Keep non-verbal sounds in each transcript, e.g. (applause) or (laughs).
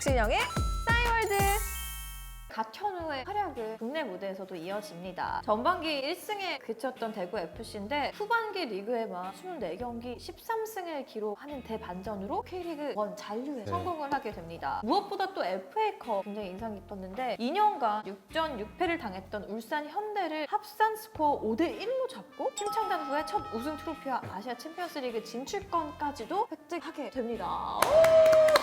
박신영의 싸이월드 가천후의 활약은 국내 무대에서도 이어집니다. 전반기 1승에 그쳤던 대구 FC인데 후반기 리그에만 24경기 13승을 기록하는 대반전으로 K리그 1 잔류에 네. 성공을 하게 됩니다. 무엇보다 또 FA컵 굉장히 인상 깊었는데 2년간 6전 6패를 당했던 울산 현대를 합산 스코어 5대 1로 잡고 팀창단 후에 첫 우승 트로피와 아시아 챔피언스리그 진출권까지도 획득하게 됩니다.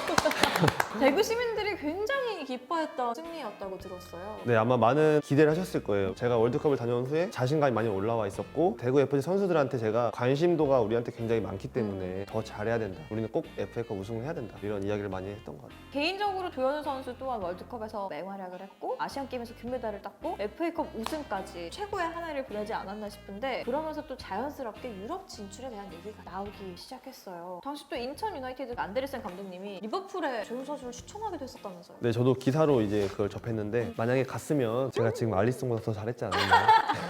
(laughs) 대구 시민들이 굉장히 기뻐했던 승리였다고 들었어요. 네, 아마 많은 기대를 하셨을 거예요. 제가 월드컵을 다녀온 후에 자신감이 많이 올라와 있었고 대구 FC 선수들한테 제가 관심도가 우리한테 굉장히 많기 때문에 더 잘해야 된다. 우리는 꼭 FA컵 우승을 해야 된다. 이런 이야기를 많이 했던 것 같아요. 개인적으로 조현우 선수 또한 월드컵에서 맹활약을 했고 아시안 게임에서 금메달을 땄고 FA컵 우승까지 최고의 한 해를 보내지 않았나 싶은데 그러면서 또 자연스럽게 유럽 진출에 대한 얘기가 나오기 시작했어요. 당시 또 인천 유나이티드 안데르센 감독님이 리버풀에 조현우 선수를 추천하기도 했었다면서요. 네, 저도 기사로 이제 그걸 접했는데 만약에 갔으면 제가 지금 알리송보다 더 잘했지 않았나.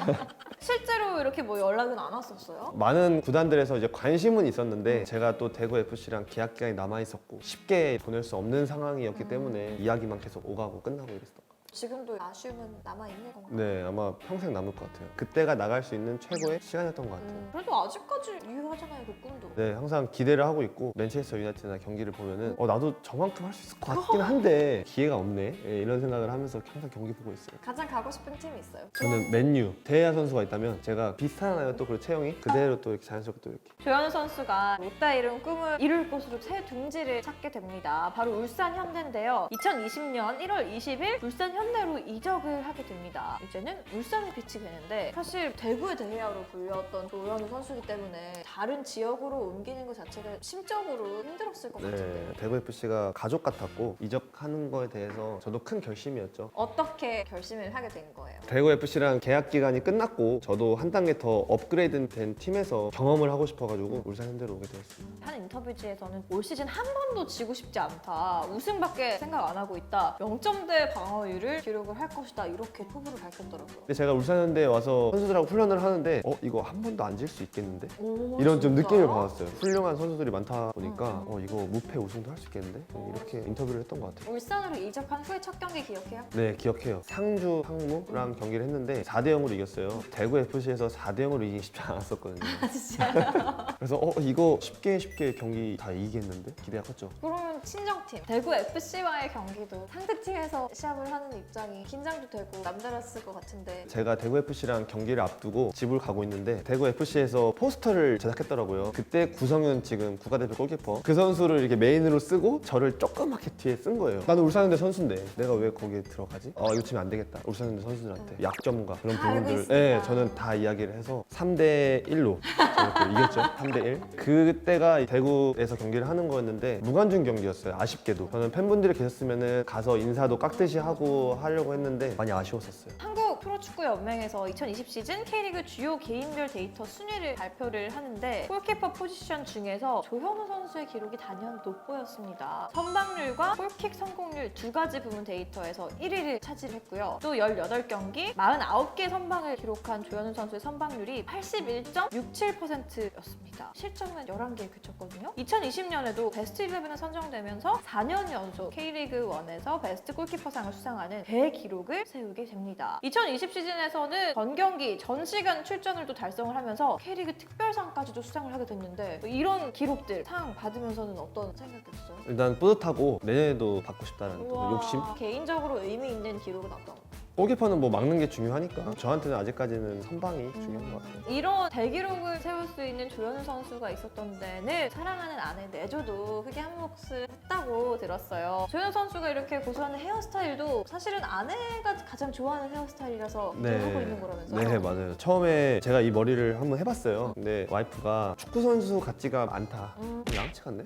(laughs) 실제로 이렇게 뭐 연락은 안 왔었어요? 많은 구단들에서 이제 관심은 있었는데 제가 또 대구 FC랑 계약 기간이 남아 있었고 쉽게 보낼 수 없는 상황이었기 음. 때문에 이야기만 계속 오가고 끝나고 같아요. 지금도 아쉬움은 남아 있는 건가요? 네, 아마 평생 남을 것 같아요. 그때가 나갈 수 있는 최고의 시간이었던 것 같아요. 음, 그래도 아직까지 유효하잖아요, 그 꿈도. 네, 항상 기대를 하고 있고 맨체스터 유나이티드나 경기를 보면은 어 나도 저만큼 할 수 있을 것 같긴 한데 기회가 없네 예, 이런 생각을 하면서 항상 경기 보고 있어요. 가장 가고 싶은 팀이 있어요. 저는 맨유 대야 선수가 있다면 제가 비슷하나요 또 그리고 체형이 그대로 또 이렇게 자연스럽게 또 이렇게 조현우 선수가 롯데 이룬 꿈을 이룰 곳으로 새 둥지를 찾게 됩니다. 바로 울산 현대인데요. 2020년 1월 20일 울산 현대로 이적을 하게 됩니다. 이제는 울산을 빛이 되는데 사실 대구의 대회야로 불렸던 조현우 선수이기 때문에 다른 지역으로 옮기는 것 자체가 심적으로 힘들었을 것 네, 같은데 대구 FC가 가족 같았고 이적하는 거에 대해서 저도 큰 결심이었죠. 어떻게 결심을 하게 된 거예요? 대구 FC랑 계약 기간이 끝났고 저도 한 단계 더 업그레이드 된 팀에서 경험을 하고 싶어가지고 울산 현대로 오게 되었습니다. 한 인터뷰지에서는 올 시즌 한 번도 지고 싶지 않다. 우승밖에 생각 안 하고 있다. 0점대 방어율을 기록을 할 것이다. 이렇게 포부를 밝혔더라고요. 근데 제가 울산 현대에 와서 선수들하고 훈련을 하는데 어 이거 한 번도 안 질 수 있겠는데? 오, 이런 좀 진짜요? 느낌을 받았어요. 훌륭한 선수들이 많다 보니까 음, 어 이거 무패 우승도 할 수 있겠는데? 이렇게 인터뷰를 했던 것 같아요. 울산으로 이적한 후에 첫 경기 기억해요? 네 기억해요. 상주 상무랑 경기를 했는데 4대 0으로 이겼어요. 대구 FC에서 4대 0으로 이기기 쉽지 않았었거든요. 아 진짜? (laughs) 그래서 어 이거 쉽게 쉽게 경기 다 이기겠는데? 기대가 컸죠. 그러면 친정팀 대구 FC와의 경기도 상대팀에서 시합을 하는 입장이 긴장도 되고 남달랐을 것 같은데 제가 대구 FC랑 경기를 앞두고 집을 가고 있는데 대구 FC에서 포스터를 제작했더라고요. 그때 구성윤 지금 국가대표 골키퍼 그 선수를 이렇게 메인으로 쓰고 저를 조그맣게 뒤에 쓴 거예요. 나는 울산현대 선수인데 내가 왜 거기에 들어가지? 어 이거 치면 안 되겠다. 울산현대 선수들한테 약점과 그런 다 알고 부분들, 있습니다. 네 저는 다 이야기를 해서 3대 1로 저는 또 이겼죠. (laughs) 3대 1. 그때가 대구에서 경기를 하는 거였는데 무관중 경기였어요. 아쉽게도 저는 팬분들이 계셨으면은 가서 인사도 깍듯이 하고 하려고 했는데 많이 아쉬웠었어요. 한국 프로축구 연맹에서 2020 시즌 K리그 주요 개인별 데이터 순위를 발표를 하는데 골키퍼 포지션 중에서 조현우 선수의 기록이 단연 돋보였습니다. 선방률과 골킥 성공률 두 가지 부문 데이터에서 1위를 차지했고요. 또 18경기 49개 선방을 기록한 조현우 선수의 선방률이 81.67%였습니다. 실점은 11개에 그쳤거든요. 2020년에도 베스트 11에 선정되면서 4년 연속 K리그 1에서 베스트 골키퍼상을 수상하는 대기록을 세우게 됩니다. 2020 시즌에서는 전 경기, 전 시간 출전을도 달성을 하면서 K리그 특별상까지도 수상을 하게 됐는데 이런 기록들 상 받으면서는 어떤 생각이 들었어요? 일단 뿌듯하고 내년에도 받고 싶다는 또 우와, 욕심. 개인적으로 의미 있는 기록은 어떤 거? 골키퍼는 뭐 막는 게 중요하니까 저한테는 아직까지는 선방이 중요한 것 같아요. 이런 대기록을 세울 수 있는 조현우 선수가 있었던 데는 사랑하는 아내 내조도 크게 한 몫을 했다고 들었어요. 조현우 선수가 이렇게 고수하는 헤어스타일도 사실은 아내가 가장 좋아하는 헤어스타일이라서 네. 하고 있는 거라면서요? 네 맞아요. 처음에 제가 이 머리를 한번 해봤어요. 근데 와이프가 축구 선수 같지가 않다. 음. 양아치 같네?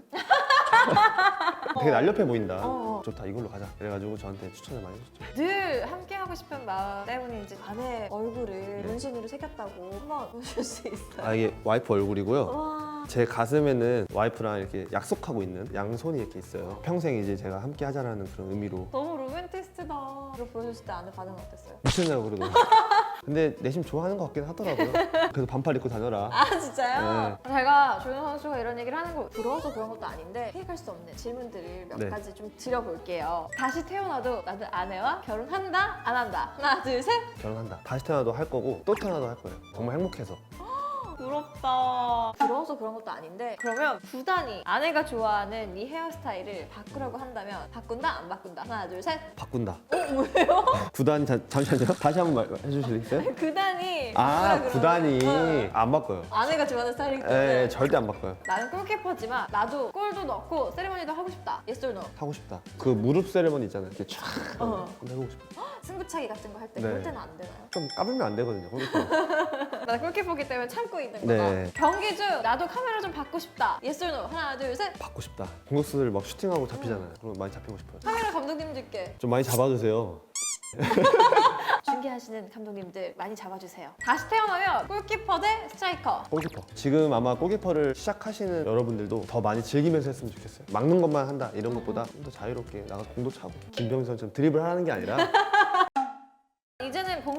되게 날렵해 보인다. 어. 좋다 이걸로 가자. 그래가지고 저한테 추천을 많이 해줬죠. 늘 함께 하고 싶은 마음 때문인지 아내 얼굴을 문신으로 새겼다고 한번 보실 수 있어요. 아 이게 와이프 얼굴이고요. 와. 제 가슴에는 와이프랑 이렇게 약속하고 있는 양손이 이렇게 있어요. 평생 이제 제가 함께 하자라는 그런 의미로 너무 로맨티스트다. 이거 보여줬을 때 안에 반응 어땠어요? 미쳤냐고 그러더라고. (laughs) 근데 내심 좋아하는 것 같긴 하더라고요. 그래서 반팔 입고 다녀라. 아 진짜요? 네. 제가 조현 선수가 이런 얘기를 하는 거 부러워서 그런 것도 아닌데 피해갈 수 없는 질문들을 몇 네. 가지 좀 드려볼게요. 다시 태어나도 나도 아내와 결혼한다 안 한다. 하나 둘 셋. 결혼한다. 다시 태어나도 할 거고 또 태어나도 할 거예요. 정말 행복해서. 부럽다. 부러워서 그런 것도 아닌데 그러면 구단이 아내가 좋아하는 이 헤어스타일을 바꾸라고 한다면 바꾼다 안 바꾼다. 하나 둘 셋. 바꾼다. 어 왜요? (laughs) 구단 잠, 잠시만요. 다시 한 번 말, 해 주실래요? 구단이 아 바꾸라 구단이 그러면, 어, 안 바꿔요. 아내가 좋아하는 스타일이기 때문에 에 절대 안 바꿔요. 나는 골키퍼지만 나도 골도 넣고 세리머니도 하고 싶다. Yes or no? 하고 싶다. 그 무릎 세레머니 있잖아요. 이렇게 촥 어. 해보고 싶어. 승부차기 같은 거 할 때 네. 그럴 때는 안 되나요? 좀 까불면 안 되거든요. 골키퍼. (laughs) 나 골키퍼기 때문에 참고 있는 거다. 네. 경기 중 나도 카메라 좀 받고 싶다. Yes or no? 하나 둘 셋. 받고 싶다. 공격수들 막 슈팅하고 잡히잖아요. 그럼 많이 잡히고 싶어요. 카메라 감독님들께 좀 많이 잡아주세요. (laughs) 중계하시는 감독님들 많이 잡아주세요. 다시 태어나면 골키퍼 대 스트라이커. 골키퍼. 지금 아마 골키퍼를 시작하시는 여러분들도 더 많이 즐기면서 했으면 좋겠어요. 막는 것만 한다 이런 것보다 좀 더 자유롭게 나가 공도 차고 김병희 선수처럼 드리블 하는 게 아니라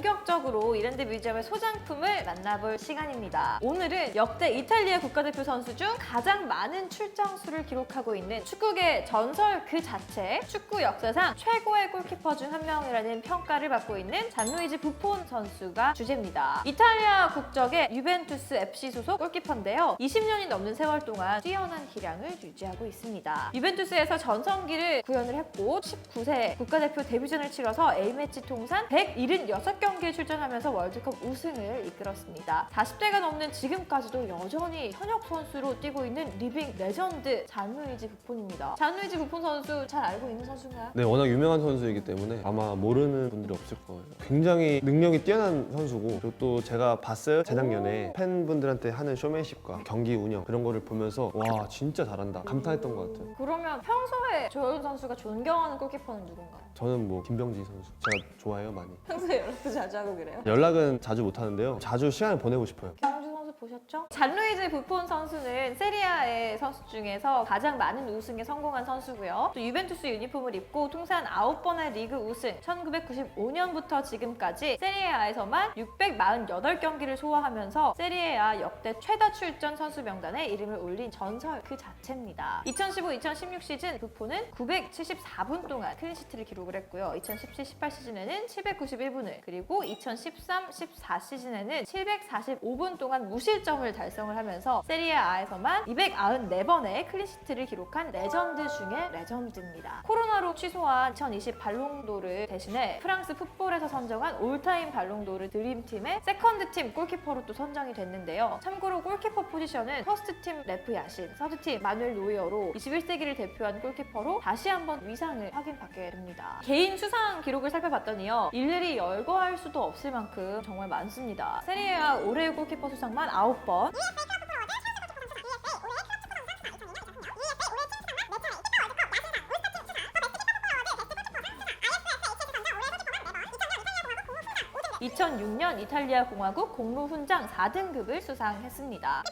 본격적으로 이랜드 뮤지엄의 소장품을 만나볼 시간입니다. 오늘은 역대 이탈리아 국가대표 선수 중 가장 많은 출장 수를 기록하고 있는 축구계 전설 그 자체, 축구 역사상 최고의 골키퍼 중 한 명이라는 평가를 받고 있는 잔루이지 부폰 선수가 주제입니다. 이탈리아 국적의 유벤투스 FC 소속 골키퍼인데요. 20년이 넘는 세월 동안 뛰어난 기량을 유지하고 있습니다. 유벤투스에서 전성기를 구현을 했고 19세 국가대표 데뷔전을 치러서 A매치 통산 176경기 에 출전하면서 월드컵 우승을 이끌었습니다. 40대가 넘는 지금까지도 여전히 현역 선수로 뛰고 있는 리빙 레전드 잔루이지 부폰입니다. 잔루이지 부폰 선수 잘 알고 있는 선수인가요? 네 워낙 유명한 선수이기 때문에 아마 모르는 분들이 없을 거예요. 굉장히 능력이 뛰어난 선수고 그리고 또 제가 봤어요 재작년에 팬분들한테 하는 쇼맨십과 경기 운영 그런 거를 보면서 와 진짜 잘한다 감탄했던 것 같아요. 그러면 평소에 조현 선수가 존경하는 골키퍼는 누군가요? 저는 뭐 김병지 선수 제가 좋아해요 많이. 평소에 연락도 자주 하고 그래요? 연락은 자주 못 하는데요. 자주 시간을 보내고 싶어요. 선수 보셨죠? 잔루이즈 부폰 선수는 세리아의 선수 중에서 가장 많은 우승에 성공한 선수고요. 또 유벤투스 유니폼을 입고 통산 9번의 리그 우승, 1995년부터 지금까지 세리아에서만 648경기를 소화하면서 세리아 역대 최다 출전 선수 명단에 이름을 올린 전설 그 자체입니다. 2015-2016 시즌 부폰은 974분 동안 클린시트를 기록을 했고요. 2017-18 시즌에는 791분을 그리고 2013-14 시즌에는 745분 동안 무 실점을 달성을 하면서 세리아에서만 294번의 클린시트를 기록한 레전드 중에 레전드입니다. 코로나로 취소한 2020 발롱도르 대신에 프랑스 풋볼에서 선정한 올타임 발롱도르 드림팀의 세컨드팀 골키퍼로 또 선정이 됐는데요. 참고로 골키퍼 포지션은 퍼스트팀 레프 야신, 서드팀 마누엘 노이어로 21세기를 대표한 골키퍼로 다시 한번 위상을 확인받게 됩니다. 개인 수상 기록을 살펴봤더니요. 일일이 열거할 수도 없을 만큼 정말 많습니다. 세리에아 올해의 골키퍼 수상만 9번, (2006년) 이탈리아 공화국 공로 훈장 4등급을 수상했습니다.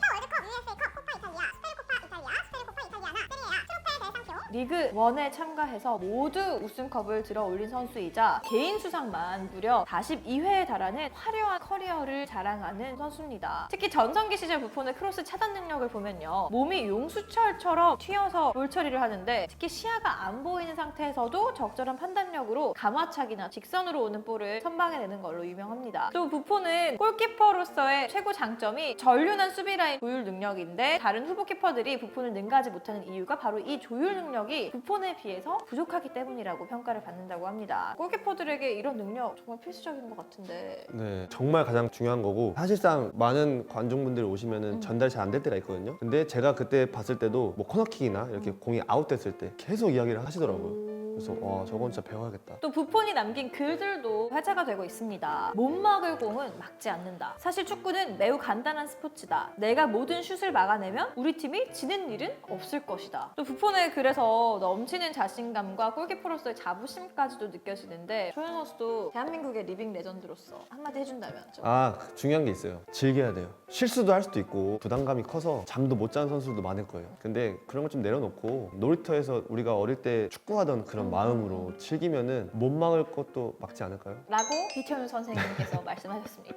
리그 1에 참가해서 모두 우승컵을 들어 올린 선수이자 개인 수상만 무려 42회에 달하는 화려한 커리어를 자랑하는 선수입니다. 특히 전성기 시절 부폰의 크로스 차단 능력을 보면요. 몸이 용수철처럼 튀어서 볼 처리를 하는데 특히 시야가 안 보이는 상태에서도 적절한 판단력으로 가마차기나 직선으로 오는 볼을 선방해내는 걸로 유명합니다. 또 부폰은 골키퍼로서의 최고 장점이 전륜한 수비 라인 조율 능력인데 다른 후보 키퍼들이 부폰을 능가하지 못하는 이유가 바로 이 조율 능력 이 부폰에 비해서 부족하기 때문이라고 평가를 받는다고 합니다. 골키퍼들에게 이런 능력 정말 필수적인 것 같은데 네, 정말 가장 중요한 거고 사실상 많은 관중분들이 오시면은 음. 전달 이 잘 안 될 때가 있거든요. 근데 제가 그때 봤을 때도 뭐 코너킥이나 이렇게 공이 아웃됐을 때 계속 이야기를 하시더라고요. 그래서 와 저건 진짜 배워야겠다. 또 부폰이 남긴 글들도 화제가 되고 있습니다. 못 막을 공은 막지 않는다. 사실 축구는 매우 간단한 스포츠다. 내가 모든 슛을 막아내면 우리 팀이 지는 일은 없을 것이다. 또 부폰의 글에서 넘치는 자신감과 골키퍼로서의 자부심까지도 느껴지는데 조현 선수도 대한민국의 리빙 레전드로서 한마디 해준다면 좀. 아 중요한 게 있어요. 즐겨야 돼요. 실수도 할 수도 있고 부담감이 커서 잠도 못 자는 선수도 많을 거예요. 근데 그런 걸 좀 내려놓고 놀이터에서 우리가 어릴 때 축구하던 그런 그런 마음으로 즐기면은 못 막을 것도 막지 않을까요? 라고 비태훈 선생님께서 (laughs) 말씀하셨습니다.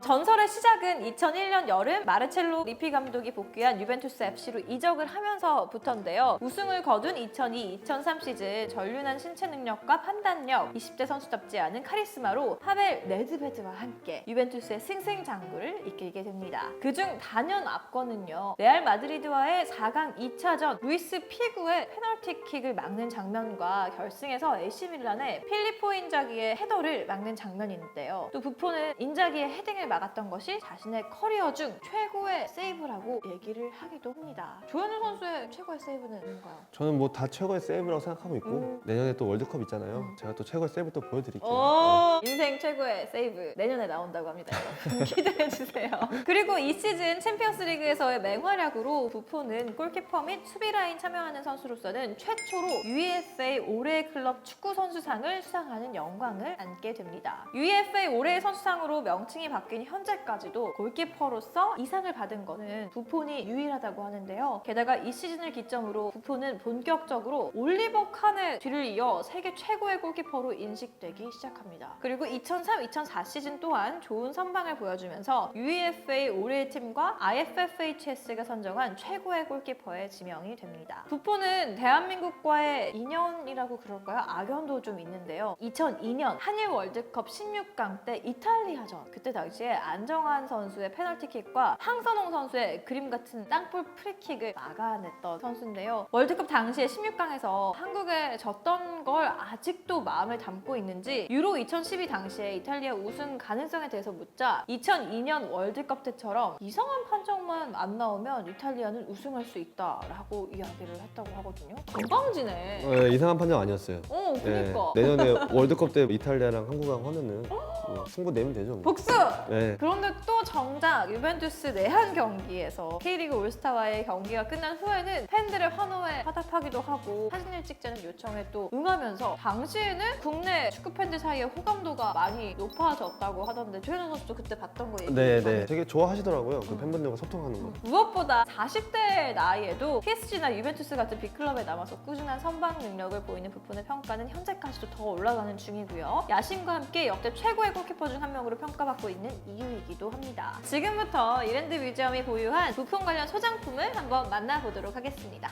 전설의 시작은 2001년 여름 마르첼로 리피 감독이 복귀한 유벤투스 FC로 이적을 하면서부터인데요. 우승을 거둔 2002-2003 시즌 전륜한 신체 능력과 판단력, 20대 선수답지 않은 카리스마로 파벨 네드베드와 함께 유벤투스의 승승장구를 이끌게 됩니다. 그중 단연 앞거는요. 레알 마드리드와의 4강 2차전 루이스 피구의 페널티킥을 막는 장면과 결승에서 AC 밀란의 필리포 인자기의 헤더를 막는 장면인데요. 또 부포는 인자기의 헤딩 을 막았던 것이 자신의 커리어 중 최고의 세이브라고 얘기를 하기도 합니다. 조현우 선수의 최고의 세이브는 뭔가요? 저는 뭐 다 최고의 세이브라고 생각하고 있고 음. 내년에 또 월드컵 있잖아요. 제가 또 최고의 세이브 또 보여드릴게요. 오, 인생 최고의 세이브 내년에 나온다고 합니다. (laughs) 기대해 주세요. 그리고 이 시즌 챔피언스리그에서의 맹활약으로 부포는 골키퍼 및 수비 라인 참여하는 선수로서는 최초로 UEFA 올해의 클럽 축구 선수상을 수상하는 영광을 안게 됩니다. UEFA 올해의 선수상으로 명칭이 바뀐 현재까지도 골키퍼로서 이상을 받은 것은 부폰이 유일하다고 하는데요. 게다가 이 시즌을 기점으로 부폰은 본격적으로 올리버 칸의 뒤를 이어 세계 최고의 골키퍼로 인식되기 시작합니다. 그리고 2003-2004 시즌 또한 좋은 선방을 보여주면서 UEFA 올해의 팀과 IFFHS가 선정한 최고의 골키퍼에 지명이 됩니다. 부폰은 대한민국과의 인연이라고 그럴까요? 악연도 좀 있는데요. 2002년 한일 월드컵 16강 때 이탈리아전 그때 당시 에 안정환 선수의 페널티킥과 황선홍 선수의 그림 같은 땅볼 프리킥을 막아냈던 선수인데요. 월드컵 당시에 16강에서 한국에 졌던 걸 아직도 마음에 담고 있는지 유로 2012 당시에 이탈리아 우승 가능성에 대해서 묻자 2002년 월드컵 때처럼 이상한 판정만 안 나오면 이탈리아는 우승할 수 있다라고 이야기를 했다고 하거든요. 건방지네. 네, 이상한 판정 아니었어요. 어, 네, 그니까. 내년에 월드컵 때 이탈리아랑 한국하고 하면은 뭐 승부 내면 되죠. 뭐. 복수! 네. 그런데 또 정작 유벤투스 내한 경기에서 K리그 올스타와의 경기가 끝난 후에는 팬들의 환호에 화답하기도 하고 사진을 찍자는 요청에 또 응하면서 당시에는 국내 축구 팬들 사이에 호감도가 많이 높아졌다고 하던데 조현우 선수도 그때 봤던 거 얘기해 네, 네. 되게 좋아하시더라고요. 그 팬분들과 소통하는 거. 무엇보다 40대 나이에도 PSG나 유벤투스 같은 빅클럽에 남아서 꾸준한 선방 능력을 보이는 부푼의 평가는 현재까지도 더 올라가는 중이고요. 야심과 함께 역대 최고의 골키퍼 중 한 명으로 평가받고 있는 이유이기도 합니다. 지금부터 이랜드 뮤지엄이 보유한 부품 관련 소장품을 한번 만나보도록 하겠습니다.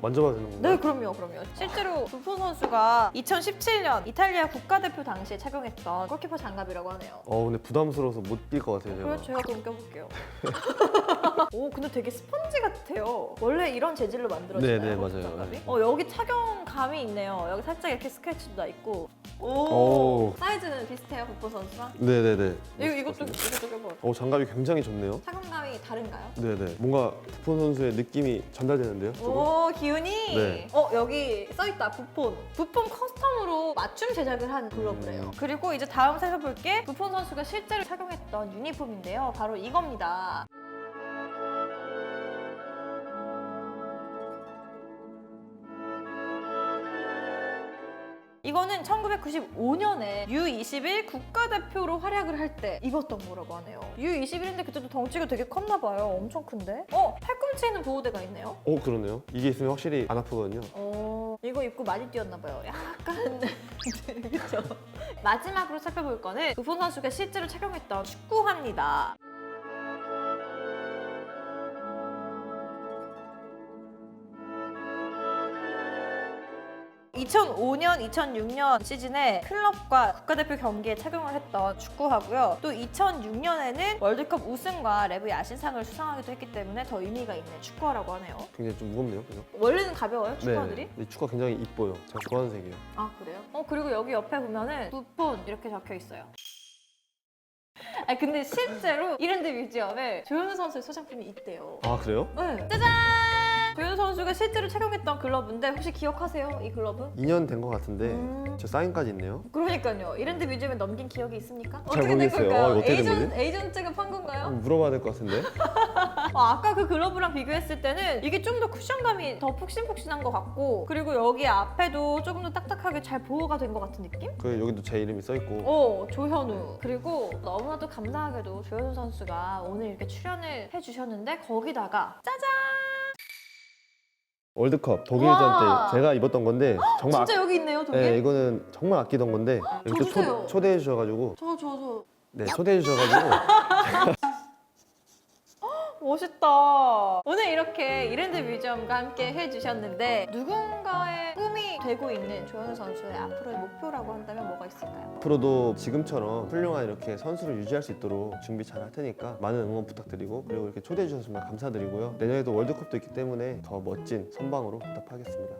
만져봐도 되는 건가요? 네, 그럼요, 그럼요. 실제로 부폰 선수가 2017년 이탈리아 국가대표 당시에 착용했던 골키퍼 장갑이라고 하네요. 어, 근데 부담스러워서 못 낄 것 같아요, 제가. 그럼 제가 그럼 껴볼게요. (laughs) 오, 근데 되게 스펀지 같아요. 원래 이런 재질로 만들어지나요? 네, 네, 골키퍼 맞아요. 장갑이? 네. 어, 여기 착용감이 있네요. 여기 살짝 이렇게 스크래치도 나 있고. 오, 오. 사이즈는 비슷해요, 부폰 선수랑? 네네네. 이거 이것도 이것도 껴봐. 어, 장갑이 굉장히 좋네요. 착용감이 다른가요? 네네. 뭔가 부폰 선수의 느낌이 전달되는데요, 조금? 오 기운이 네. 어 여기 써있다 부폰 부폰 커스텀으로 맞춤 제작을 한 글러브래요 음. 그리고 이제 다음 살펴볼 게 부폰 선수가 실제로 착용했던 유니폼인데요 바로 이겁니다 '이거는 1995년에 U21 국가대표로 활약을 할 때 입었던 거라고 하네요. U21인데 그때도 덩치가 되게 컸나 봐요. 엄청 큰데? 어, 팔 꿈치에는 보호대가 있네요. 어, 그러네요. 이게 있으면 확실히 안 아프거든요. 어, 이거 입고 많이 뛰었나 봐요. 약간 (laughs) 그렇죠. 마지막으로 살펴볼 거는 부폰 선수가 실제로 착용했던 축구화입니다. 2005년, 2006년 시즌에 클럽과 국가대표 경기에 착용을 했던 축구화고요. 또 2006년에는 월드컵 우승과 레브 야신상을 수상하기도 했기 때문에 더 의미가 있는 축구화라고 하네요. 굉장히 좀 무겁네요, 그죠? 원래는 가벼워요, 축구화들이? 네. 이 축구가 굉장히 이뻐요. 제가 좋아하는 색이에요. 아 그래요? 어 그리고 여기 옆에 보면은 부폰 이렇게 적혀 있어요. 아 근데 실제로 이랜드 뮤지엄에 조현우 선수의 소장품이 있대요. 아, 그래요? 네. 짜잔! 선수가 실제로 착용했던 글러브인데 혹시 기억하세요? 이 글러브? 2년 된 것 같은데 음. 저 사인까지 있네요. 그러니까요. 이랜드 뮤지엄에 넘긴 기억이 있습니까? 잘 어떻게 된 모르겠어요. 걸까요? 어, 어떻게 된 에이전, 거지? 에이전 측은 판 건가요? 물어봐야 될 것 같은데. (laughs) 어, 아까 그 글러브랑 비교했을 때는 이게 좀 더 쿠션감이 더 푹신푹신한 것 같고 그리고 여기 앞에도 조금 더 딱딱하게 잘 보호가 된 것 같은 느낌? 그 여기도 제 이름이 써 있고. 어, 조현우. 그리고 너무나도 감사하게도 조현우 선수가 오늘 이렇게 출연을 해주셨는데 거기다가 짜잔! 월드컵 독일전 와. 때 제가 입었던 건데 정말 진짜 여기 있네요, 아, 독일. 네, 이거는 정말 아끼던 건데 이렇게 주세요. 초, 초대해 주셔가지고 저, 저, 저. 네 초대해 주셔가지고 (laughs) 멋있다. 오늘 이렇게 이랜드 뮤지엄과 함께 해주셨는데 누군가의 꿈이 되고 있는 조현우 선수의 앞으로의 목표라고 한다면 뭐가 있을까요? 앞으로도 지금처럼 훌륭한 이렇게 선수를 유지할 수 있도록 준비 잘 할 테니까 많은 응원 부탁드리고 그리고 이렇게 초대해 주셔서 정말 감사드리고요 내년에도 월드컵도 있기 때문에 더 멋진 선방으로 보답하겠습니다.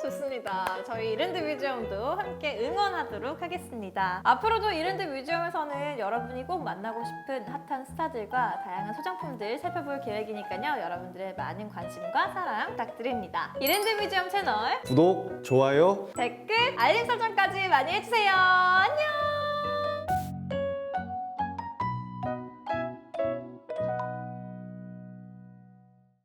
좋습니다. 저희 이랜드 뮤지엄도 함께 응원하도록 하겠습니다. 앞으로도 이랜드 뮤지엄에서는 여러분이 꼭 만나고 싶은 핫한 스타들과 다양한 소장품들 살펴볼 계획이니까요. 여러분들의 많은 관심과 사랑 부탁드립니다. 이랜드 뮤지엄 채널 구독 좋아요 댓글 알림 설정까지 많이 해주세요. 안녕.